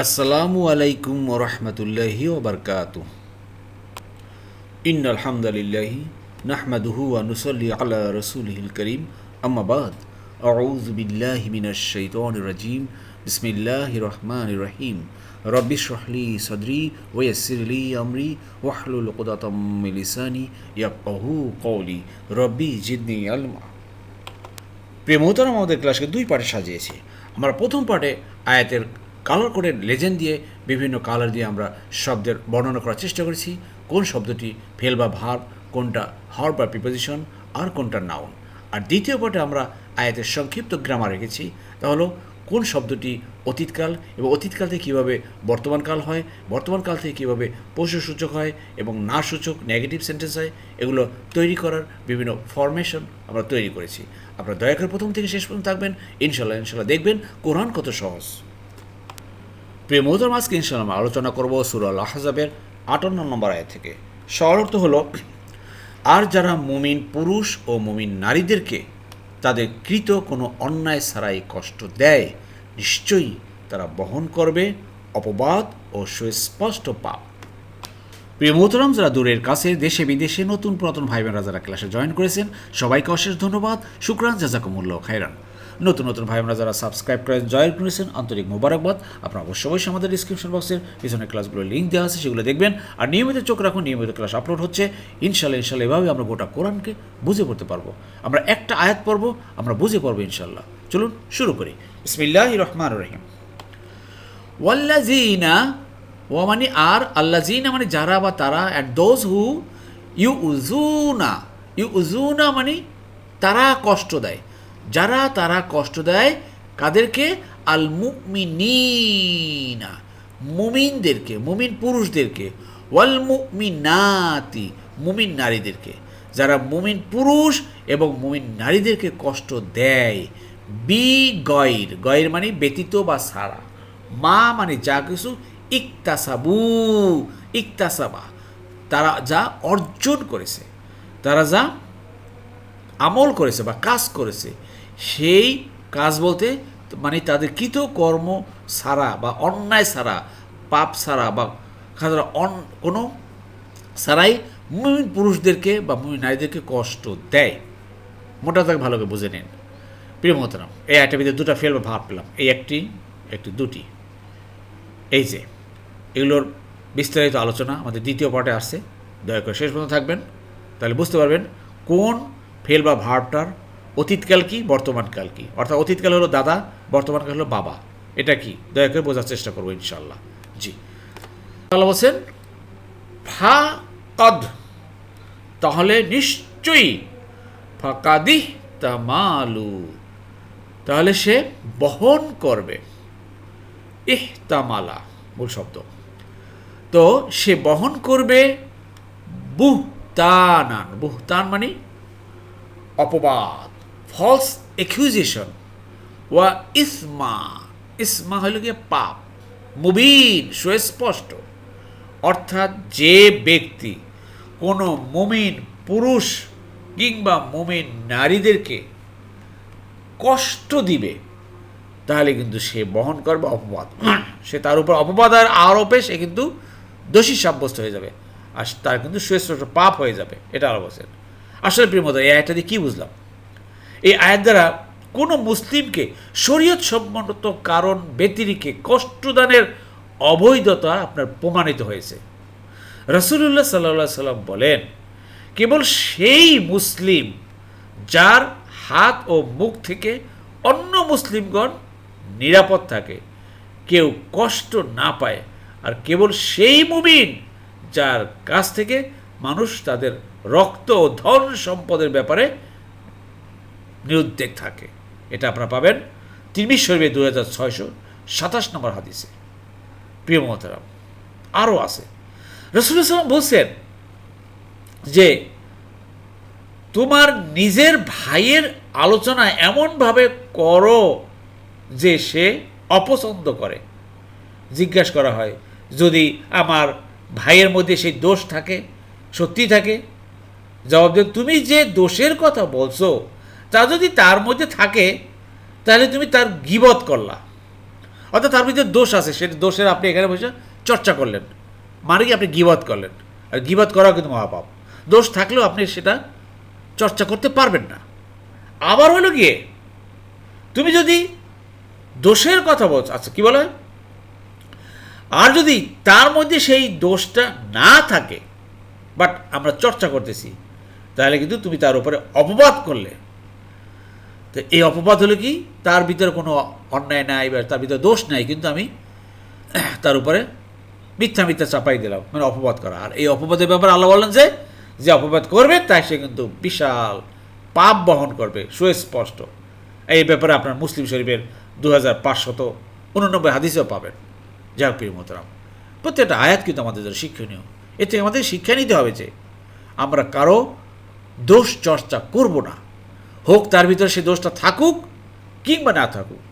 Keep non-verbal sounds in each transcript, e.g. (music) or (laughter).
আসসালামু আলাইকুম ওরহমতুল্লাহি ওবরকাত ইন আলহামদুলিল্লাহি নাহমাদুহু ওয়া নুসাল্লি আলা রাসূলিহিল করিম। আম্মা বাদ। আউযু বিল্লাহি মিনাশ শাইতানির রাজিম। বিসমিল্লাহির রহমানির রহিম। রব্বি শরহলি সদরি ওয়া ইয়াসসির লি আমরি ওয়াহলুল উকদাতাম মিন লিসানি ইয়াফকাহু কওলি। রব্বি জিদনি ইলমা প্রিয় মোহতারাম আমাদের ক্লাসকে দুই পার্টে সাজিয়েছি। আমরা প্রথম পার্টে আয়াতের কালার কোডের লেজেন্ড দিয়ে বিভিন্ন কালার দিয়ে আমরা শব্দের বর্ণনা করার চেষ্টা করেছি। কোন শব্দটি ফেল বা ভার্ব কোনটা হর বা প্রিপোজিশন আর কোনটা নাউন আর দ্বিতীয় পার্টে আমরা আয়াতের সংক্ষিপ্ত গ্রামার রেখেছি তা হলো, কোন শব্দটি অতীতকাল এবং অতীতকাল থেকে কীভাবে বর্তমানকাল হয় বর্তমানকাল থেকে কীভাবে পশুসূচক হয় এবং না সূচক নেগেটিভ সেন্টেন্স হয়, এগুলো তৈরি করার বিভিন্ন ফরমেশন আমরা তৈরি করেছি। আপনারা দয়া করে প্রথম থেকে শেষ পর্যন্ত থাকবেন। ইনশাল্লাহ ইনশাল্লাহ দেখবেন, কোরআন কত সহজ। প্রিয় মধুর মাসকে ইনশাল্লাহ আমরা আলোচনা করব সুরাল আহজাবের আটান্ন নম্বর আয় থেকে। সরল অর্থ হলো, আর যারা মুমিন পুরুষ ও মুমিন নারীদেরকে তাদের কৃত কোনো অন্যায় ছাড়াই কষ্ট দেয়, নিশ্চয়ই তারা বহন করবে অপবাদ ও সুস্পষ্ট পাপ। প্রিয় মোহতরাম, যারা দূরের কাছে, দেশে, বিদেশে নতুন পুরাতন ভাই বোনেরা যারা ক্লাসে জয়েন করেছেন, সবাইকে অশেষ ধন্যবাদ। শুক্রান, জাজাকুমুল্লাহ খাইরান নতুন নতুন ভাই বোনেরা যারা সাবস্ক্রাইব করে জয়েন করেছেন, আন্তরিক মোবারকবাদ। আপনারা অবশ্যই অবশ্যই আমাদের ডিসক্রিপশন বক্সের পিছনে ক্লাসগুলো লিঙ্ক দেওয়া আছে, সেগুলো দেখবেন। আর নিয়মিত চোখ রাখুন, নিয়মিত ক্লাস আপলোড হচ্ছে। ইনশাল্লাহ ইনশাল্লাহ এভাবে আমরা গোটা কোরআনকে বুঝে পড়তে পারব। আমরা একটা আয়াত পড়ব, আমরা বুঝে পড়ব ইনশাল্লাহ চলুন, শুরু করি। ইসমিল্লাহ রহমান রহিম। ওয়াল্লাজিনা ও মানে আর আল্লাজিনা মানে যারা বা তারা অ্যাট দোজ হু ইউ উজুনা ইউ উজুনা মানে তারা কষ্ট দেয়। যারা তারা কষ্ট দেয় কাদেরকে? আল মুমিনা মুমিনদেরকে, মুমিন পুরুষদেরকে। ওয়াল মুমিনাতি মুমিন নারীদেরকে। যারা মুমিন পুরুষ এবং মুমিন নারীদেরকে কষ্ট দেয়। বি গয়ের। গয়ের মানে ব্যতীত বা সারা। মা মানে যা কিছু ইকতাসাবু, ইকতাসাবা। তারা যা অর্জন করেছে। তারা যা আমল করেছে বা কাজ করেছে। সেই কাজ বলতে মানে তাদের কৃত কর্ম ছাড়া বা অন্যায় সারা, পাপ সারা বা খাদ্য অন, কোনো ছাড়াই মুমিন পুরুষদেরকে বা মুমিন নারীদেরকে কষ্ট দেয়। মোটা তাকে ভালো করে বুঝে নিন। প্রিয় মহতরাম, এই একটা ভিতরে দুটো ফেল বা ভাব পেলাম। এই একটি একটি দুটি। এই যে, এগুলোর বিস্তারিত আলোচনা আমাদের দ্বিতীয় পার্টে আসছে। দয়া করে শেষ পর্যন্ত থাকবেন, তাহলে বুঝতে পারবেন কোন ফেল বা ভার্বটার অতীতকাল কি, বর্তমানকাল কি? অর্থাৎ অতীতকাল হলো দাদা, বর্তমানকাল হলো বাবা। এটা কি? দয়া করে বোঝার চেষ্টা করব ইনশাল্লাহ জি। তাহলে বলছেন ফা কদ তাহলে নিশ্চয়ই ফাকাদি তামালু। তাহলে সে বহন করবে। ইহতামালা, মূল শব্দ। তো সে বহন করবে বুহতানান। বুহতান মানে অপবাদ। ফলস একিউজেশন ওয়া ইসমা ইসমা হইল গিয়ে পাপ। মুবিন, সুস্পষ্ট। অর্থাৎ যে ব্যক্তি কোনো মুমিন পুরুষ কিংবা মুমিন নারীদেরকে কষ্ট দিবে, তাহলে কিন্তু সে বহন করবে অপবাদ। সে তার উপর অপবাদ আর আরোপে সে কিন্তু দোষী সাব্যস্ত হয়ে যাবে। আর তার কিন্তু সুস্পষ্ট পাপ হয়ে যাবে। এটা আরও বলছেন। আসলে প্রিয়মত এই আয়টা দিয়ে কী বুঝলাম? এই আয়ের দ্বারা কোনো মুসলিমকে শরীয়ত সম্মত কারণ ব্যতিরিকে কষ্টদানের অবৈধতা আপনার প্রমাণিত হয়েছে। রসুল্লাহ সাল্লা সাল্লাম বলেন, কেবল সেই মুসলিম যার হাত ও মুখ থেকে অন্য মুসলিমগণ নিরাপদ থাকে, কেউ কষ্ট না পায়, আর কেবল সেই মুমিন যার কাছ থেকে মানুষ তাদের রক্ত ও ধন সম্পদের ব্যাপারে নিরুদ্বেগ থাকে। এটা আপনারা পাবেন তিরমিশ শরীফে দু হাজার ছয়শো সাতাশ নম্বর হাদিসে। প্রিয় মহতারাম, আরও আছে। রসুল সালাম বলছেন যে, তোমার নিজের ভাইয়ের আলোচনা এমনভাবে করো যে সে অপছন্দ করে। জিজ্ঞাসা করা হয়, যদি আমার ভাইয়ের মধ্যে সেই দোষ থাকে, সত্যি থাকে? জবাব দেন, তুমি যে দোষের কথা বলছো তা যদি তার মধ্যে থাকে, তাহলে তুমি তার গিবত করলা। অর্থাৎ তার মধ্যে দোষ আছে সেটা দোষের আপনি এখানে বসে চর্চা করলেন। মানে কি আপনি গিবাদ করলেন? আর গিবাদ করাও কিন্তু মহাপাপ। দোষ থাকলেও আপনি সেটা চর্চা করতে পারবেন না। আবার হলো গিয়ে, তুমি যদি দোষের কথা বলছ আচ্ছা কী বলে? আর যদি তার মধ্যে সেই দোষটা না থাকে বাট আমরা চর্চা করতেছি, তাহলে কিন্তু তুমি তার উপরে অপবাদ করলে। তো এই অপবাদ হলো কি? তার ভিতরে কোনো অন্যায় নাই বা তার ভিতরে দোষ নাই, কিন্তু আমি (clears throat) তার উপরে মিথ্যা মিথ্যা চাপাই দিলাম মানে অপবাদ করা। আর এই অপবাদের ব্যাপারে আল্লাহ বললেন যে যে অপবাদ করবে, তাই সে কিন্তু বিশাল পাপ বহন করবে, সুস্পষ্ট। এই ব্যাপারে আপনার মুসলিম শরীফের দু হাজার পাঁচশত উননব্বই হাদিসেও পাবেন। যাক, প্রিয় মোতরাম প্রত্যেকটা আয়াত কিন্তু আমাদের জন্য শিক্ষণীয়। এতে আমাদের শিক্ষা নিতে হবে যে, আমরা কারও দোষ চর্চা করব না। হোক তার ভিতরে সে দোষটা থাকুক কিংবা না থাকুক।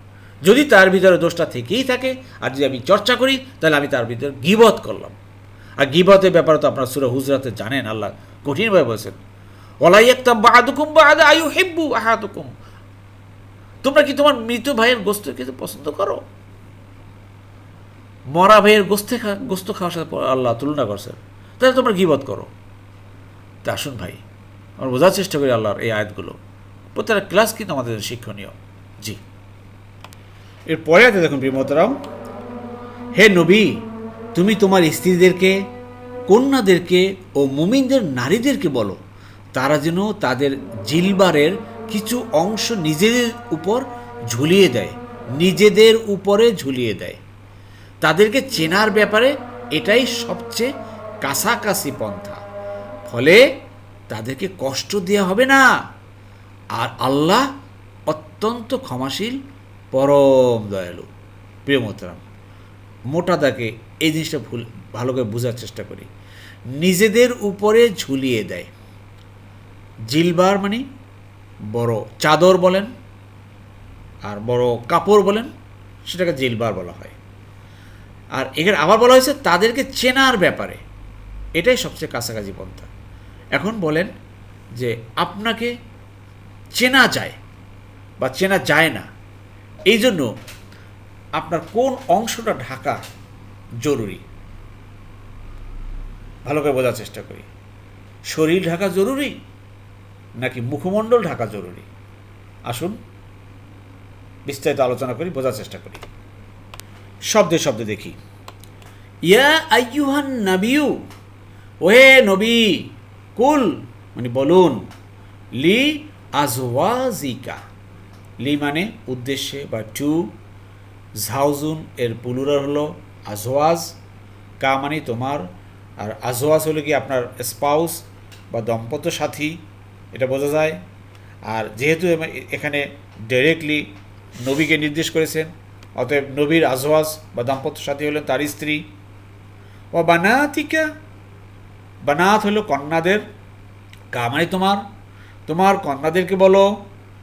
যদি তার ভিতরে দোষটা থেকেই থাকে, আর যদি আমি চর্চা করি, তাহলে আমি তার ভিতরে গিবত করলাম। আর গিবতের ব্যাপারে তো আপনারা সুরা হুজরাতে জানেন, আল্লাহ কঠিনভাবে বলছেন একটা বাহাদুকুম বাহাদা আয়ু হেব্বু আহাদুকুম। তোমরা কি তোমার মৃত ভাইয়ের গোস্ত খেতে পছন্দ করো? মরা ভাইয়ের গোস্তে গোস্ত খাওয়ার সাথে আল্লাহ তুলনা করছেন। তাহলে তোমরা গিবত করো। তা আসুন ভাই, আমরা বোঝার চেষ্টা করি আল্লাহর এই আয়াতগুলো। প্রত্যেকটা ক্লাস কিন্তু আমাদের শিক্ষণীয়। জি। এরপরে আছে দেখুন প্রিমতরাম হে নবী, তুমি তোমার স্ত্রীদেরকে, কন্যাদেরকে ও মুমিনদের নারীদেরকে বলো। তারা যেন তাদের জিলবারের কিছু অংশ নিজেদের উপর ঝুলিয়ে দেয়, নিজেদের উপরে ঝুলিয়ে দেয়। তাদেরকে চেনার ব্যাপারে এটাই সবচেয়ে কাছাকাছি পন্থা। ফলে তাদেরকে কষ্ট দেওয়া হবে না। আর আল্লাহ অত্যন্ত ক্ষমাশীল, পরম দয়ালু। প্রিয় মোহতারাম, মোটা দাকে এই জিনিসটা ভুল, ভালো করে বোঝার চেষ্টা করি। নিজেদের উপরে ঝুলিয়ে দেয়। জিলবার মানে বড় চাদর বলেন, আর বড় কাপড় বলেন, সেটাকে জিলবার বলা হয়। আর এখানে আবার বলা হয়েছে, তাদেরকে চেনার ব্যাপারে। এটাই সবচেয়ে কাছাকাছি পন্থা। এখন বলেন যে, আপনাকে চেনা যায় বা চেনা যায় না। এই জন্য আপনার কোন অংশটা ঢাকা জরুরি? ভালো করে বোঝার চেষ্টা করি। শরীর ঢাকা জরুরি নাকি মুখমণ্ডল ঢাকা জরুরি? আসুন বিস্তারিত আলোচনা করি, বোঝার চেষ্টা করি। শব্দে শব্দে দেখি। ইয়া আইয়ুহান নাবিউ ওহে নবী, কুল মানে বলুন, লি আজওয়াজিকা। লি মানে উদ্দেশ্যে বা টু ঝাউজুন এর পুলুরার হলো আজওয়াজ, কা মানে তোমার, আর আজওয়াজ হলো কি আপনার স্পাউস বা দম্পত্য সাথী, এটা বোঝা যায়। আর যেহেতু এখানে ডাইরেক্টলি নবীকে নির্দেশ করেছেন, অতএব নবীর আজওয়াজ বা দাম্পত্য সাথী হলেন তার স্ত্রী। ও বানাতিকা, বানাত হলো কন্যাদের, কা মানে তোমার তোমার কন্যাদেরকে বলো,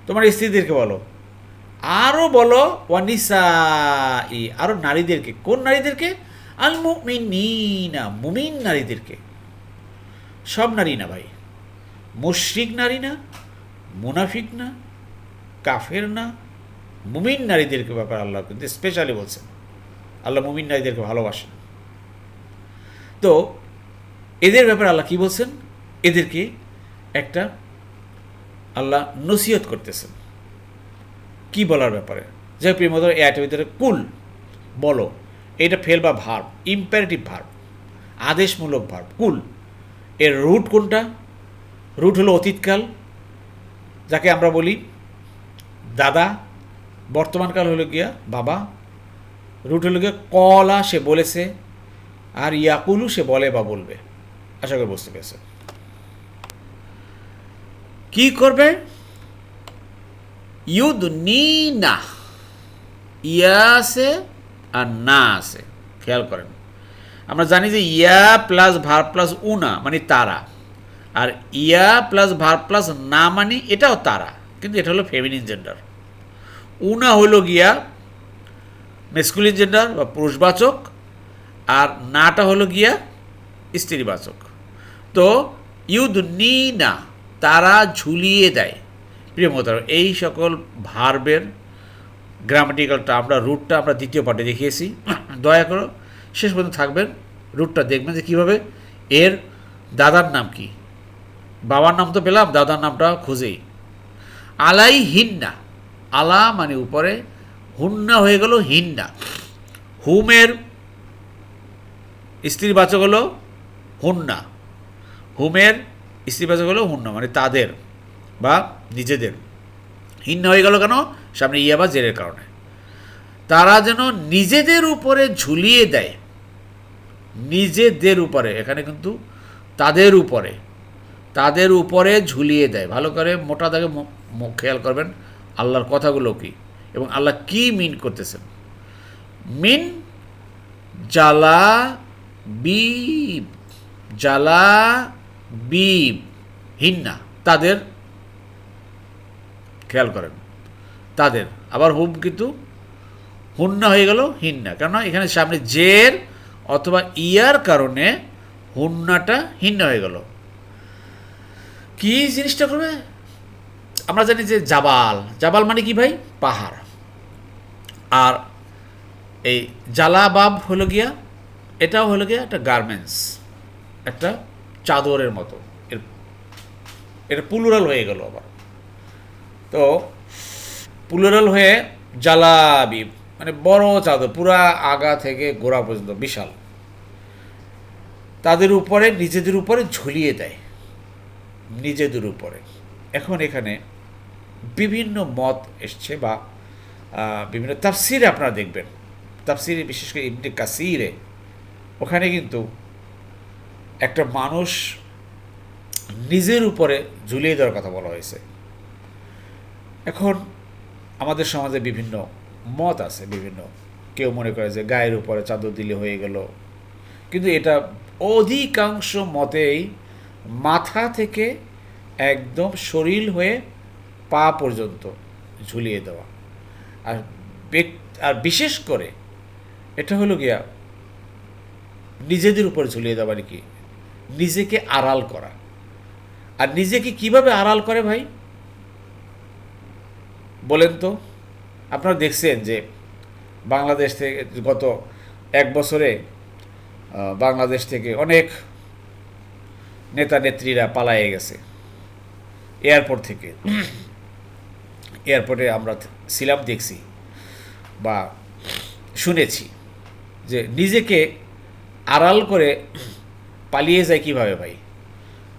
তোমার স্ত্রীদেরকে বলো আরও বলো ওয়ানিসা ই আরও নারীদেরকে, কোন নারীদেরকে? আল মুমিনা মুমিন নারীদেরকে। সব নারী না ভাই। মুশ্রিক নারী না, মুনাফিক না, কাফের না, মুমিন নারীদেরকে ব্যাপার আল্লাহ কিন্তু স্পেশালি বলছেন। আল্লাহ মুমিন নারীদেরকে ভালোবাসেন। তো এদের ব্যাপারে আল্লাহ কি বলছেন? এদেরকে একটা আল্লাহ নসিহত করতেছেন। কি বলার ব্যাপারে? যে প্রেমদর এ আয়টের ভিতরে কুল বলো, এটা ফেল বা ভার্ব ইম্পারেটিভ ভার্ব, আদেশমূলক ভার্ব, কুল। এর রুট কোনটা? রুট হলো অতীতকাল, যাকে আমরা বলি দাদা, বর্তমানকাল হলো গিয়া বাবা, রুট হলো গিয়া কলা সে বলেছে, আর ইয়াকুলু সে বলে বা বলবে। আশা করি বুঝতে পেরেছে কি করবে? ইউদ নি না ইয়া আছে আর না আছে। খেয়াল করেন। আমরা জানি যে ইয়া প্লাস ভার প্লাস উনা মানে তারা। আর ইয়া প্লাস ভার প্লাস না মানে এটাও তারা, কিন্তু এটা হলো ফেমিনিন জেন্ডার উনা হলো গিয়া মেসকুলিন জেন্ডার বা পুরুষবাচক, আর নাটা হলো গিয়া স্ত্রীবাচক। তো ইউদ নি না তারা ঝুলিয়ে দেয়। প্রিয় মোতার এই সকল ভার্বের গ্রামাটিক্যালটা আমরা রুটটা আমরা দ্বিতীয় পার্টে দেখিয়েছি। দয়া করো শেষ পর্যন্ত থাকবেন রুটটা দেখবেন যে কীভাবে এর দাদার নাম কি। বাবার নাম তো পেলাম, দাদার নামটা খুঁজেই। আলাই হিন্না আলা মানে উপরে, হুন্না হয়ে গেল হিন্না। হুমের স্ত্রীবাচক হলো হুন্না। হুমের স্ত্রীবাচক হলো হুন্ন মানে তাদের বা নিজেদের। হিন্ন হয়ে গেল কেন? সামনে ইয়া বা জেরের কারণে। তারা যেন নিজেদের উপরে ঝুলিয়ে দেয়। নিজেদের উপরে, এখানে কিন্তু তাদের উপরে। তাদের উপরে ঝুলিয়ে দেয়। ভালো করে মোটা দাগে খেয়াল করবেন আল্লাহর কথাগুলো কি এবং আল্লাহ কি মিন করতেছেন। মিন জ্বালা বিব জ্বালা বিব, হিন্না, তাদের খেয়াল করেন। তাদের। আবার হুম কিন্তু হুন্না হয়ে গেল হিন্না। কেননা এখানে সামনে জের অথবা ইয়ার কারণে হুন্নাটা হিন্না হয়ে গেল। কি জিনিসটা করবে? আমরা জানি যে জাবাল। জাবাল মানে কি ভাই? পাহাড়। আর এই জালাবাব হলো গিয়া, এটাও হলো গিয়া একটা গার্মেন্টস একটা চাদরের মতো। এর, এটা পুলুরাল হয়ে গেল আবার। তো পুলুরাল হয়ে জালাবি মানে বড় চাদর, পুরা আগা থেকে গোড়া পর্যন্ত, বিশাল। তাদের উপরে, নিজেদের উপরে ঝুলিয়ে দেয়। নিজেদের উপরে। এখন এখানে বিভিন্ন মত এসছে বা বিভিন্ন তাফসিরে আপনারা দেখবেন। তাফসিরে, বিশেষ করে ইবনে কাসিরে। ওখানে কিন্তু একটা মানুষ নিজের উপরে ঝুলিয়ে দেওয়ার কথা বলা হয়েছে। এখন আমাদের সমাজে বিভিন্ন মত আছে, বিভিন্ন। কেউ মনে করে যে গায়ের উপরে চাদর দিলে হয়ে গেল। কিন্তু এটা অধিকাংশ মতেই মাথা থেকে একদম শরীর হয়ে পা পর্যন্ত ঝুলিয়ে দেওয়া। আর আর বিশেষ করে এটা হলো গিয়া নিজেদের উপর ঝুলিয়ে দেওয়া আর কি? নিজেকে আড়াল করা। আর নিজেকে কীভাবে আড়াল করে ভাই? বলেন তো, আপনারা দেখছেন যে বাংলাদেশ থেকে গত এক বছরে বাংলাদেশ থেকে অনেক নেতা নেত্রীরা পালায়ে গেছে। এয়ারপোর্ট থেকে। এয়ারপোর্টে আমরা ছিলাম, দেখছি বা শুনেছি যে নিজেকে আড়াল করে পালিয়ে যায় কীভাবে ভাই?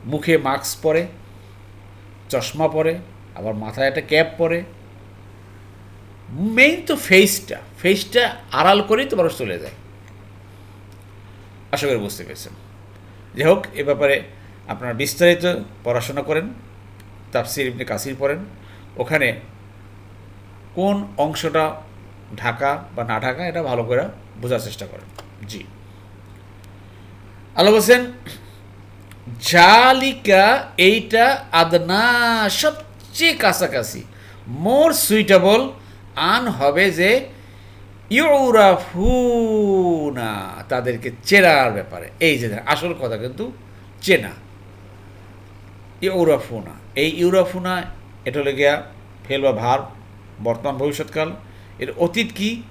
মুখে মাস্ক পরে, চশমা পরে, আবার মাথায় একটা ক্যাপ পরে। মেইন তো ফেসটা ফেসটা আড়াল করেই তো মানুষ চলে যায়। আশা করি বুঝতে পেরেছেন। যাই হোক, এ ব্যাপারে আপনারা বিস্তারিত পড়াশোনা করেন, তাফসির ইবনে কাসির পড়েন। ওখানে কোন অংশটা ঢাকা বা না ঢাকা, এটা ভালো করে বোঝার চেষ্টা করেন। জি। আল্লাহ বলছেন, জালিকা এইটা আদনা সবচেয়ে কাছাকাছি। মোর সুইটেবল আন হবে যে ইউরাফুনা, তাদেরকে চেনার ব্যাপারে। এই যে আসল কথা কিন্তু চেনা। ইউরাফুনা, এই ইউরাফুনা, এটা হলো গিয়া ফেল বা ভার, বর্তমান ভবিষ্যৎকাল। এর অতীত কি?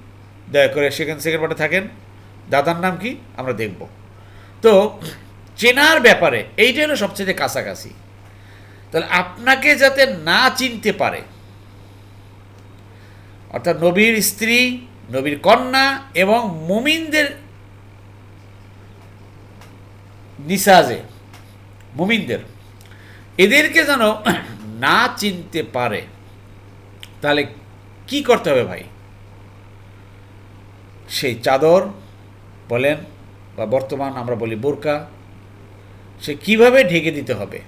দয়া করে সেকেন্ড সেকেন্ড পার্টে থাকেন। দাদার নাম কি? আমরা দেখব। তো চেনার ব্যাপারে, এইটা হলো সবচেয়ে কাছাকাছি। তাহলে আপনাকে যাতে না চিনতে পারে, অর্থাৎ নবীর স্ত্রী, নবীর কন্যা এবং মুমিনদের নিসাজে, মুমিনদের, এদেরকে যেন না চিনতে পারে, তাহলে কি করতে হবে ভাই? সেই চাদর, বলেন বা বর্তমান আমরা বলি বোরকা, সে কীভাবে ঢেকে দিতে হবে?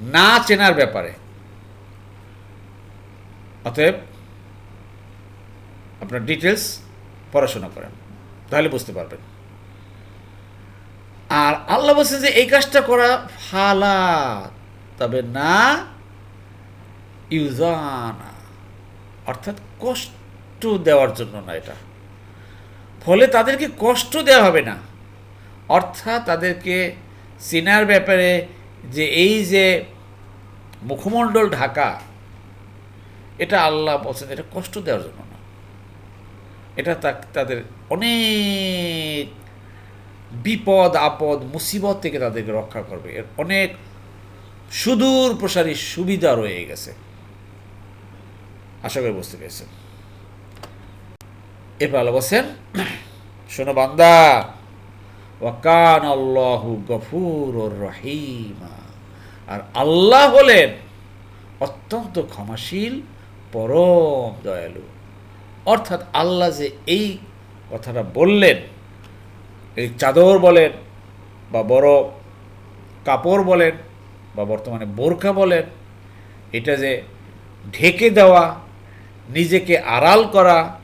না চেনার ব্যাপারে। অতএব আপনার ডিটেলস পড়াশোনা করেন, তাহলে বুঝতে পারবেন। আর আল্লাহ বলছেন যে, এই কাজটা করা ফালা তবে না ইউজানা। অর্থাৎ কষ্ট দেওয়ার জন্য না এটা। ফলে তাদেরকে কষ্ট দেওয়া হবে না। অর্থাৎ তাদেরকে চেনার ব্যাপারে যে এই যে মুখমণ্ডল ঢাকা, এটা আল্লাহ বলছেন, এটা কষ্ট দেওয়ার জন্য না। এটা তাদের অনেক বিপদ, আপদ, মুসিবত থেকে তাদেরকে রক্ষা করবে। এর অনেক সুদূর প্রসারী সুবিধা রয়ে গেছে। আশা করি বুঝতে পেরেছেন। এরপর আল্লাহ বলছেন, শোনো বান্দা ওয়াকান আল্লাহু গফুর রহিমা। আর আল্লাহ হলেন অত্যন্ত ক্ষমাশীল, পরম দয়ালু। অর্থাৎ আল্লাহ যে এই কথাটা বললেন, এই চাদর বলেন, বা বড় কাপড় বলেন, বা বর্তমানে বোরকা বলেন, এটা যে ঢেকে দেওয়া, নিজেকে আড়াল করা,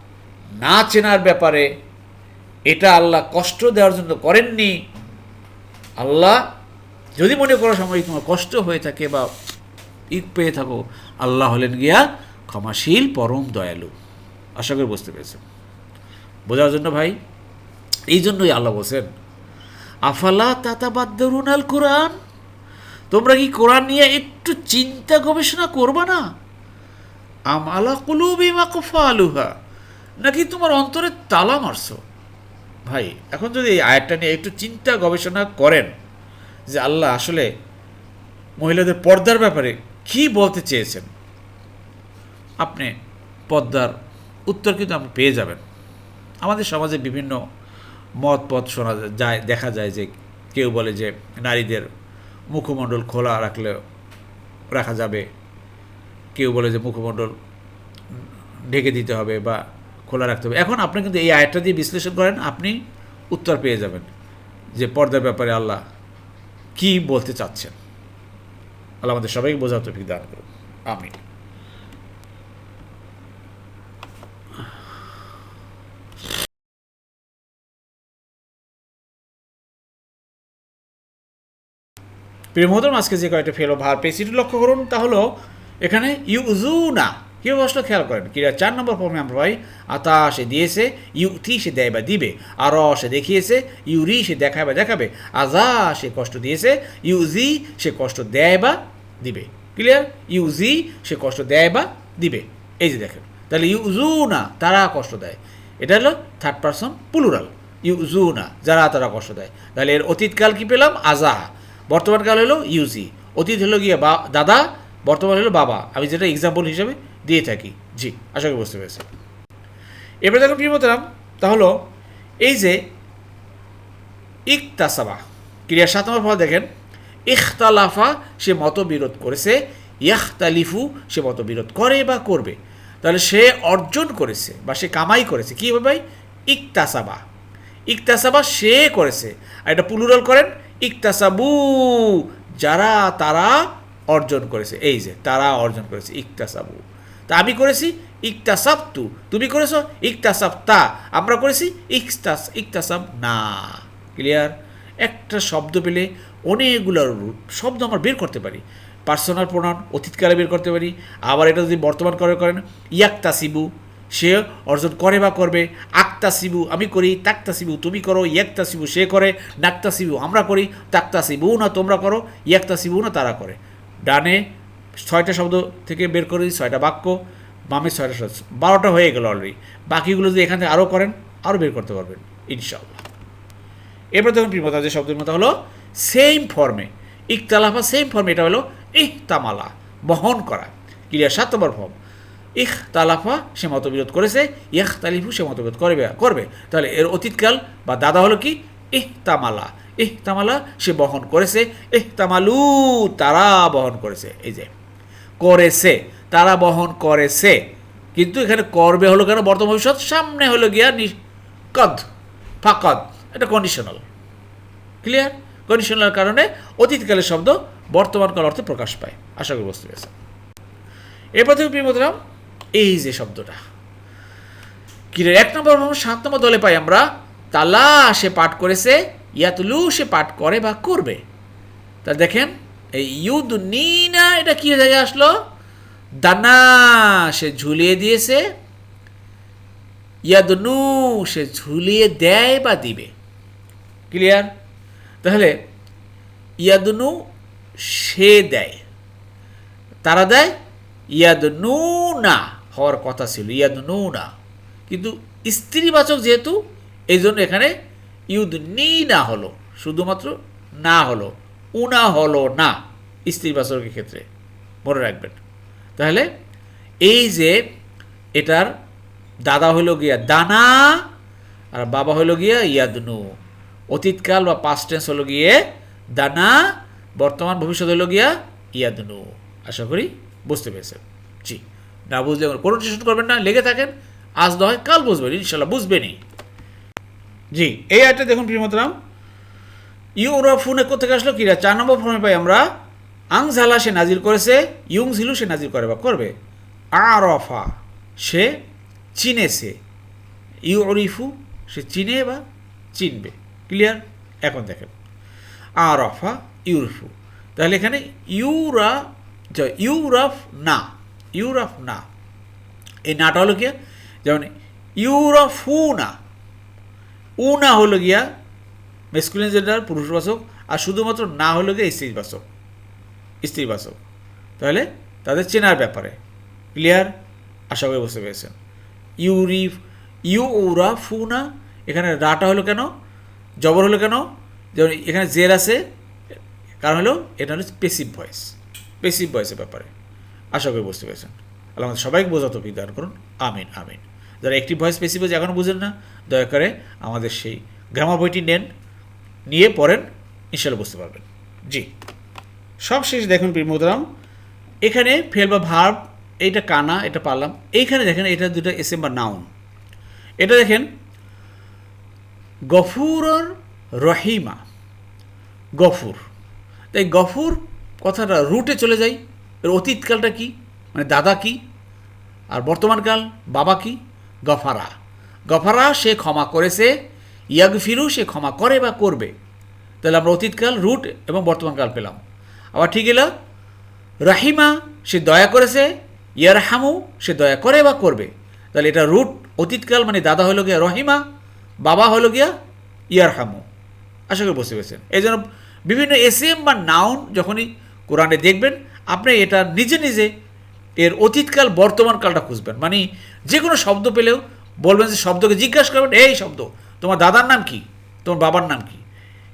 না চেনার ব্যাপারে এটা আল্লাহ কষ্ট দেওয়ার জন্য করেননি। আল্লাহ যদি মনে করো সময় তোমার কষ্ট হয়ে থাকে বা ইক পেয়ে থাকো, আল্লাহ হলেন গিয়া ক্ষমাশীল, পরম দয়ালু। আশা করি বুঝতে পেরেছেন। বোঝার জন্য ভাই, এই জন্যই আল্লাহ বলছেন, আফালা তাতা তাতাবাদ্দরুন আল কোরআন? তোমরা কি কোরআন নিয়ে একটু চিন্তা গবেষণা করবা না? আমালা কুলুবি মাকুফা আলুহা নাকি তোমার অন্তরে তালা মারছো? ভাই, এখন যদি এই আয়াতটা নিয়ে একটু চিন্তা গবেষণা করেন যে আল্লাহ আসলে মহিলাদের পর্দার ব্যাপারে কি বলতে চেয়েছেন, আপনি পর্দার উত্তর কিন্তু আপনি পেয়ে যাবেন। আমাদের সমাজে বিভিন্ন মত পথ শোনা যায়, দেখা যায় যে কেউ বলে যে নারীদের মুখমণ্ডল খোলা রাখলে রাখা যাবে, কেউ বলে যে মুখমণ্ডল ঢেকে দিতে হবে বা খোলা রাখতে হবে। এখন আপনি কিন্তু এই আয়টা দিয়ে বিশ্লেষণ করেন, আপনি উত্তর পেয়ে যাবেন যে পর্দার ব্যাপারে আল্লাহ কি বলতে চাচ্ছেন। আল্লাহ আমাদের সবাইকে বোঝার তৌফিক দান করুন। আমিন। প্রিয় মহতম আজকে যে কয়েকটা ফেলো ভার পেয়েছি লক্ষ্য করুন, তা হলো এখানে ইউজুনা কেউ আসলে খেয়াল করেন কিরা চার নম্বর ফর্মে আমরা পাই, আতা সে দিয়েছে, ইউ ইউথি সে দেয় বা দিবে, আর সে দেখিয়েছে ইউরি সে দেখায় বা দেখাবে, আজা সে কষ্ট দিয়েছে ইউজি সে কষ্ট দেয় বা দিবে। ক্লিয়ার ইউজি সে কষ্ট দেয় বা দিবে। এই যে দেখেন, তাহলে ইউজুনা তারা কষ্ট দেয়। এটা হলো থার্ড পারসন প্লুরাল ইউজুনা যারা তারা কষ্ট দেয়। তাহলে এর অতীতকাল কি পেলাম? আজা। বর্তমানকাল হলো ইউজি অতীত হলো গিয়ে বা, দাদা, বর্তমান হলো বাবা। আমি যেটা এক্সাম্পল হিসেবে দিয়ে থাকি। জি, আশা করি বুঝতে পেরেছি। এবারে দেখুন প্রিয়মতারাম তা এই যে ইকতাসাবা, ক্রিয়া সাত নম্বর ফল দেখেন, ইখতালাফা সে মতবিরোধ করেছে, ইয়াখতালিফু সে মতবিরোধ করে বা করবে। তাহলে সে অর্জন করেছে বা সে কামাই করেছে, কী ভাই? ইকতাসাবা। ইকতাসাবা সে করেছে। আর এটা পুলুরাল করেন, ইকতাসাবু, যারা তারা অর্জন করেছে। এই যে, তারা অর্জন করেছে, ইকতাসাবু। তা আমি করেছি ইকতাসাবতু। তুমি করেছ ইকতাসাবতা আমরা করেছি ইকতাস ইকতাসাব না। ক্লিয়ার একটা শব্দ পেলে অনেকগুলো শব্দ আমরা বের করতে পারি। পার্সোনাল প্রণাম অতীতকালে বের করতে পারি। আবার এটা যদি বর্তমান করে করেন ইয়াক্তা ইয়াক্তাসিবু। সে অর্জন করে বা করবে। আক্তাসিবু, আমি করি, তাক্তাসিবু, তুমি করো, ইয়াক্তাসিবু, সে করে, নাক্তাসিবু, আমরা করি, তাক্তাসিবু না, তোমরা করো, ইয়াক্তাসিবু না, তারা করে। ডানে ছয়টা শব্দ থেকে বের করি ছয়টা বাক্য বামে ছয়টা শব্দ। বারোটা হয়ে গেল অলরেডি বাকিগুলো যদি এখান থেকে আরও করেন, আরও বের করতে পারবেন, ইনশাআল্লাহ। এরপর দেখুন প্রিমতা যে শব্দের মতো হলো সেম ফর্মে ইকতালাফা সেম ফর্মে এটা হলো ইহতামালা, বহন করা, ক্লিয়ার সাত নম্বর ফর্ম ইখ তালাফা সে মতবিরোধ করেছে ইহ তালিফু সে মতবিরোধ করবে করবে। তাহলে এর অতীতকাল বা দাদা হলো কি? ইহতামালা। ইহতামালা, সে বহন করেছে, ইহতামালু, তারা বহন করেছে, এই যে। করেছে, তারা বহন করেছে। কিন্তু এখানে করবে হলো কেন? বর্তমান ভবিষ্যৎ সামনে হলো গিয়া কদ, ফাকদ, এটা কন্ডিশনাল ক্লিয়ার কন্ডিশনাল কারণে অতীতকালের শব্দ বর্তমানকাল অর্থে প্রকাশ পায়। আশা করি বুঝতে পেরেছেন। এরপর থেকে প্রিয়মতরাম এই যে শব্দটা। কিরে, এক নম্বর এবং সাত নম্বর দলে পাই আমরা তালা সে পাঠ করেছে ইয়াতলু সে পাঠ করে বা করবে। তা দেখেন এই ইউদ নিনা এটা কি জায়গায় আসলো? দানা, সে ঝুলিয়ে দিয়েছে। ইয়াদনু, সে ঝুলিয়ে দেয় বা দিবে। ক্লিয়ার তাহলে ইয়াদনু, সে দেয়। তারা দেয়? ইয়াদনু না হওয়ার কথা ছিল ইয়াদনু না কিন্তু স্ত্রীবাচক যেহেতু এই জন্য এখানে ইউদ নি না হলো, শুধুমাত্র না হলো। উনা হলো না, স্ত্রীবাচকের ক্ষেত্রে। মনে রাখবেন। তাহলে এই যে এটার দাদা হইল গিয়া দানা, আর বাবা হইল গিয়া ইয়াদনু। অতীতকাল বা পাস্ট টেন্স হলো গিয়ে দানা, বর্তমান ভবিষ্যৎ হলো গিয়া ইয়াদনু। আশা করি বুঝতে পেরেছেন। জি, না বুঝলে কোনো টেনশন করবেন না, লেগে থাকেন। আজ নয়, কাল বুঝবেন, ইনশাল্লাহ বুঝবেনই। জি, এই আয়টা দেখুন প্রিয়মতরাম ইউরফুনে কোথেকে আসলো কিরা? চার নম্বর ফর্মে পাই আমরা। আং ঝালা সে নাজির করেছে ইউং ঝিলু সে নাজির করে বা করবে। আরফা, সে চিনেছে ইউরিফু, সে চিনে বা চিনবে। ক্লিয়ার? এখন দেখেন। আরফা, ইউরিফু। তাহলে এখানে ইউরা ইউরফ না ইউরফ না। এই নাটা হলো গিয়া, যেমন ইউরফু না উনা হলো গিয়া মেসকুলিন জেন্ডার পুরুষবাচক, আর শুধুমাত্র না হলো গিয়ে স্ত্রীবাচক। স্ত্রীবাচক। তাহলে তাদের চেনার ব্যাপারে। ক্লিয়ার? আশা করে বুঝতে পেরেছেন। ইউরি ইউ উরা ফুনা, এখানে রাটা হলো কেন? জবর হলো কেন? যেমন এখানে জের আছে, কারণ হলো এটা হলো পেসিভ ভয়েস পেসিভ ভয়েসের ব্যাপারে। আশা করি বুঝতে পেরেছেন। আল্লাহ আমাদের সবাইকে বোঝাতো বিধান করুন। আমিন আমিন। যারা একটি ভয়েস পেসিভ ভয়েস এখনও বুঝেন না, দয়া করে আমাদের সেই গ্রামা বইটি নেন। নিয়ে পড়েন ইনশাল্লাহ বুঝতে পারবেন। জি। সব শেষ দেখুন প্রিমোদরাম এখানে ফেল বা ভার্ব, এইটা কানা, এটা পারলাম। এইখানে দেখেন এটা দুটো এসএম বা নাউন। এটা দেখেন, গফুরর রহিমা। গফুর। তাই গফুর কথাটা রুটে চলে যাই এর অতীতকালটা কি? মানে দাদা কি? আর বর্তমানকাল বাবা কি? গফারা। গফারা সে ক্ষমা করেছে। ইয়াগ ফিরু সে ক্ষমা করে বা করবে। তাহলে আমরা অতীতকাল রুট এবং বর্তমানকাল পেলাম। আবার ঠিক এলো, রাহিমা, সে দয়া করেছে ইয়ার হামু সে দয়া করে বা করবে। তাহলে এটা রুট অতীতকাল মানে দাদা হলো গিয়া রহিমা, বাবা হলো গিয়া ইয়ার হামু আশা করি বুঝতে পেরেছেন। এই জন্য বিভিন্ন এসএম বা নাউন যখনই কোরআনে দেখবেন, আপনি এটা নিজে নিজে এর অতীতকাল বর্তমান কালটা খুঁজবেন। মানে যে কোনো শব্দ পেলেও বলবেন যে শব্দকে জিজ্ঞাসা করবেন, এই শব্দ। তোমার দাদার নাম কি? তোমার বাবার নাম কি?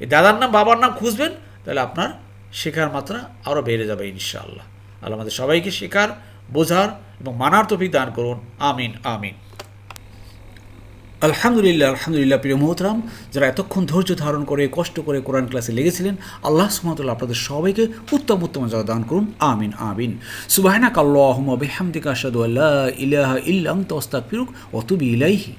এই দাদার নাম, বাবার নাম খুঁজবেন, তাহলে আপনার শেখার মাত্রা আরও বেড়ে যাবে ইনশাআল্লাহ। আল্লাহ আমাদের সবাইকে শেখার, বোঝার এবং মানার তফিক দান করুন। আমিন আমিন। আলহামদুলিল্লাহ আলহামদুলিল্লাহ, প্রিয় মোহতরাম, যারা এতক্ষণ ধৈর্য ধারণ করে, কষ্ট করে কোরআন ক্লাসে লেগেছিলেন, আল্লাহ সুমতুল্লাহ আপনাদের সবাইকে উত্তম উত্তম যা দান করুন। আমিন আমিন। সুবাহনা কাল্লাহম বেহামদিকা আসাদু আল্লাহ ইলাহা ইল্লাম তস্তাক ফিরুক অতুবি ইলাইহি।